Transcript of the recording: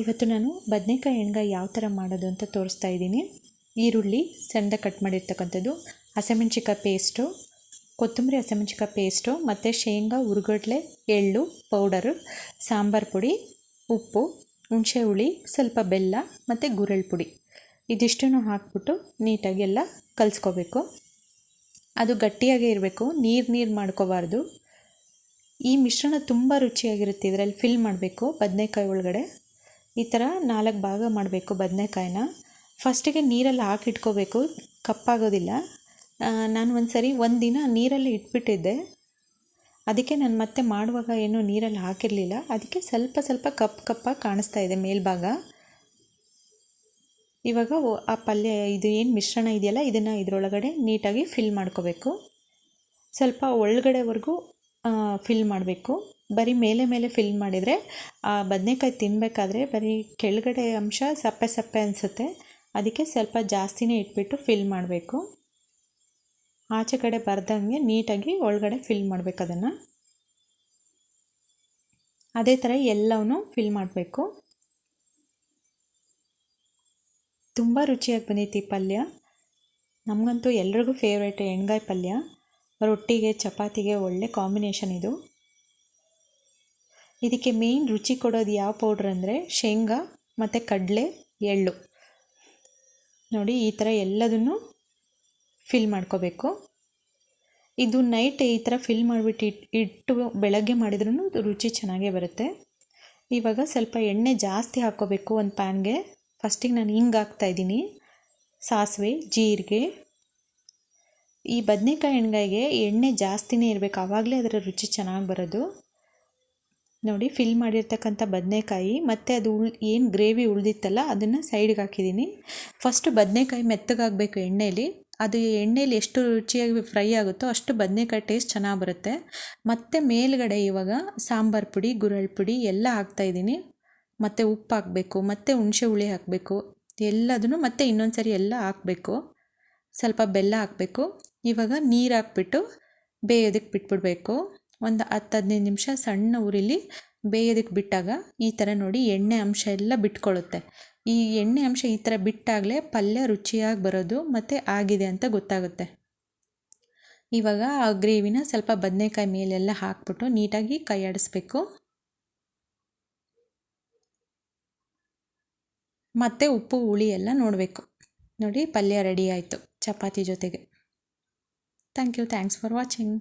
ಇವತ್ತು ನಾನು ಬದನೆಕಾಯಿ ಎಣ್ಗಾಯಿ ಯಾವ ಥರ ಮಾಡೋದು ಅಂತ ತೋರಿಸ್ತಾ ಇದ್ದೀನಿ. ಈರುಳ್ಳಿ ಸಣ್ಣದಾಗಿ ಕಟ್ ಮಾಡಿರ್ತಕ್ಕಂಥದ್ದು ಹಸಿಮೆಣ್ಸಿಕಾಯಿ ಪೇಸ್ಟು ಕೊತ್ತಂಬರಿ ಹಸಿಮೆಣ್ಸಿಕಾಯಿ ಪೇಸ್ಟು ಮತ್ತು ಶೇಂಗಾ ಹುರ್ಗಡ್ಲೆ ಎಳ್ಳು ಪೌಡರು ಸಾಂಬಾರು ಪುಡಿ, ಉಪ್ಪು, ಹುಣಸೆ ಹುಳಿ, ಸ್ವಲ್ಪ ಬೆಲ್ಲ, ಮತ್ತು ಗುರೆಳ್ ಪುಡಿ. ಇದಿಷ್ಟನ್ನು ಹಾಕ್ಬಿಟ್ಟು ನೀಟಾಗಿ ಎಲ್ಲ ಕಲಿಸ್ಕೋಬೇಕು. ಅದು ಗಟ್ಟಿಯಾಗೇ ಇರಬೇಕು, ನೀರು ನೀರು ಮಾಡ್ಕೋಬಾರ್ದು. ಈ ಮಿಶ್ರಣ ತುಂಬ ರುಚಿಯಾಗಿರುತ್ತೆ, ಇದರಲ್ಲಿ ಫಿಲ್ ಮಾಡಬೇಕು ಬದನೆಕಾಯಿ ಒಳಗಡೆ. ಈ ಥರ ನಾಲ್ಕು ಭಾಗ ಮಾಡಬೇಕು ಬದನೆಕಾಯಿನ. ಫಸ್ಟಿಗೆ ನೀರಲ್ಲಿ ಹಾಕಿಟ್ಕೋಬೇಕು ಕಪ್ಪಾಗೋದಿಲ್ಲ. ನಾನು ಒಂದು ಸರಿ ಒಂದು ದಿನ ನೀರಲ್ಲಿ ಇಟ್ಬಿಟ್ಟಿದ್ದೆ. ಅದಕ್ಕೆ ನಾನು ಮತ್ತೆ ಮಾಡುವಾಗ ಏನೂ ನೀರಲ್ಲಿ ಹಾಕಿರಲಿಲ್ಲ. ಅದಕ್ಕೆ ಸ್ವಲ್ಪ ಸ್ವಲ್ಪ ಕಪ್ ಕಪ್ಪಾಗಿ ಕಾಣಿಸ್ತಾ ಇದೆ ಮೇಲ್ಭಾಗ. ಇವಾಗ ಆ ಪಲ್ಯ ಇದು ಏನು ಮಿಶ್ರಣ ಇದೆಯಲ್ಲ, ಇದನ್ನು ಇದರೊಳಗಡೆ ನೀಟಾಗಿ ಫಿಲ್ ಮಾಡ್ಕೋಬೇಕು. ಸ್ವಲ್ಪ ಒಳಗಡೆವರೆಗೂ ಫಿಲ್ ಮಾಡಬೇಕು. ಬರೀ ಮೇಲೆ ಮೇಲೆ ಫಿಲ್ ಮಾಡಿದರೆ, ಆ ಬದನೆಕಾಯಿ ತಿನ್ನಬೇಕಾದ್ರೆ ಬರೀ ಕೆಳಗಡೆ ಅಂಶ ಸಪ್ಪೆ ಸಪ್ಪೆ ಅನಿಸುತ್ತೆ. ಅದಕ್ಕೆ ಸ್ವಲ್ಪ ಜಾಸ್ತಿನೇ ಇಟ್ಬಿಟ್ಟು ಫಿಲ್ ಮಾಡಬೇಕು. ಆಚೆ ಕಡೆ ಬರ್ದಂಗೆ ನೀಟಾಗಿ ಒಳಗಡೆ ಫಿಲ್ ಮಾಡಬೇಕು ಅದನ್ನು. ಅದೇ ಥರ ಎಲ್ಲವನ್ನೂ ಫಿಲ್ ಮಾಡಬೇಕು. ತುಂಬ ರುಚಿಯಾಗಿ ಬಂದೈತಿ ಪಲ್ಯ. ನಮಗಂತೂ ಎಲ್ರಿಗೂ ಫೇವ್ರೇಟ್ ಎಣ್ಗಾಯಿ ಪಲ್ಯ. ರೊಟ್ಟಿಗೆ, ಚಪಾತಿಗೆ ಒಳ್ಳೆ ಕಾಂಬಿನೇಷನ್ ಇದು. ಇದಕ್ಕೆ ಮೇಯ್ನ್ ರುಚಿ ಕೊಡೋದು ಯಾವ ಪೌಡ್ರ್ ಅಂದರೆ ಶೇಂಗಾ ಮತ್ತು ಕಡಲೆ, ಎಳ್ಳು. ನೋಡಿ, ಈ ಥರ ಎಲ್ಲದನ್ನು ಫಿಲ್ ಮಾಡ್ಕೋಬೇಕು. ಇದು ನೈಟ್ ಈ ಥರ ಫಿಲ್ ಮಾಡಿಬಿಟ್ಟು ಇಟ್ಟು ಬೆಳಗ್ಗೆ ಮಾಡಿದ್ರೂ ರುಚಿ ಚೆನ್ನಾಗೇ ಬರುತ್ತೆ. ಇವಾಗ ಸ್ವಲ್ಪ ಎಣ್ಣೆ ಜಾಸ್ತಿ ಹಾಕ್ಕೋಬೇಕು ಒಂದು ಪ್ಯಾನ್ಗೆ ಫಸ್ಟಿಗೆ ನಾನು ಹಿಂಗೆ ಹಾಕ್ತಾಯಿದ್ದೀನಿ ಸಾಸಿವೆ, ಜೀರಿಗೆ. ಈ ಬದನೆಕಾಯಿ ಎಣ್ಗಾಯಿಗೆ ಎಣ್ಣೆ ಜಾಸ್ತಿನೇ ಇರಬೇಕು. ಆವಾಗಲೇ ಅದರ ರುಚಿ ಚೆನ್ನಾಗಿ ಬರೋದು. ನೋಡಿ ಫಿಲ್ ಮಾಡಿರ್ತಕ್ಕಂಥ ಬದನೆಕಾಯಿ, ಮತ್ತು ಅದು ಉಳ್, ಏನು ಗ್ರೇವಿ ಉಳಿದಿತ್ತಲ್ಲ, ಅದನ್ನು ಸೈಡ್ಗೆ ಹಾಕಿದ್ದೀನಿ ಫಸ್ಟು ಬದನೆಕಾಯಿ ಮೆತ್ತಗಾಗಬೇಕು ಎಣ್ಣೆಯಲ್ಲಿ ಅದು ಎಣ್ಣೆಯಲ್ಲಿ ಎಷ್ಟು ರುಚಿಯಾಗಿ ಫ್ರೈ ಆಗುತ್ತೋ ಅಷ್ಟು ಬದನೆಕಾಯಿ ಟೇಸ್ಟ್ ಚೆನ್ನಾಗಿ ಬರುತ್ತೆ. ಮತ್ತು ಮೇಲುಗಡೆ ಇವಾಗ ಸಾಂಬಾರು ಪುಡಿ ಗುರಳ್ ಪುಡಿ ಎಲ್ಲ ಹಾಕ್ತಾಯಿದ್ದೀನಿ ಮತ್ತು ಉಪ್ಪು ಹಾಕಬೇಕು, ಮತ್ತು ಹುಣಸೆ ಹುಳಿ ಹಾಕಬೇಕು. ಎಲ್ಲದನ್ನು ಮತ್ತೆ ಇನ್ನೊಂದು ಸರಿ ಎಲ್ಲ ಹಾಕಬೇಕು. ಸ್ವಲ್ಪ ಬೆಲ್ಲ ಹಾಕಬೇಕು. ಇವಾಗ ನೀರು ಹಾಕ್ಬಿಟ್ಟು ಬೇಯೋದಕ್ಕೆ ಬಿಟ್ಬಿಡಬೇಕು. ಒಂದು ಹತ್ತು ಹದಿನೈದು ನಿಮಿಷ ಸಣ್ಣ ಉರಿಲಿ ಬೇಯೋದಕ್ಕೆ ಬಿಟ್ಟಾಗ ಈ ಥರ ನೋಡಿ ಎಣ್ಣೆ ಅಂಶ ಎಲ್ಲ ಬಿಟ್ಕೊಳ್ಳುತ್ತೆ. ಈ ಎಣ್ಣೆ ಅಂಶ ಈ ಥರ ಬಿಟ್ಟಾಗಲೇ ಪಲ್ಯ ರುಚಿಯಾಗಿ ಬರೋದು ಮತ್ತು ಆಗಿದೆ ಅಂತ ಗೊತ್ತಾಗುತ್ತೆ. ಇವಾಗ ಆ ಗ್ರೇವಿನ ಸ್ವಲ್ಪ ಬದನೆಕಾಯಿ ಮೇಲೆಲ್ಲ ಹಾಕ್ಬಿಟ್ಟು ನೀಟಾಗಿ ಕೈ ಆಡಿಸ್ಬೇಕು. ಮತ್ತು ಉಪ್ಪು, ಹುಳಿ ಎಲ್ಲ ನೋಡಬೇಕು. ನೋಡಿ ಪಲ್ಯ ರೆಡಿ ಆಯಿತು ಚಪಾತಿ ಜೊತೆಗೆ. Thank you thanks for watching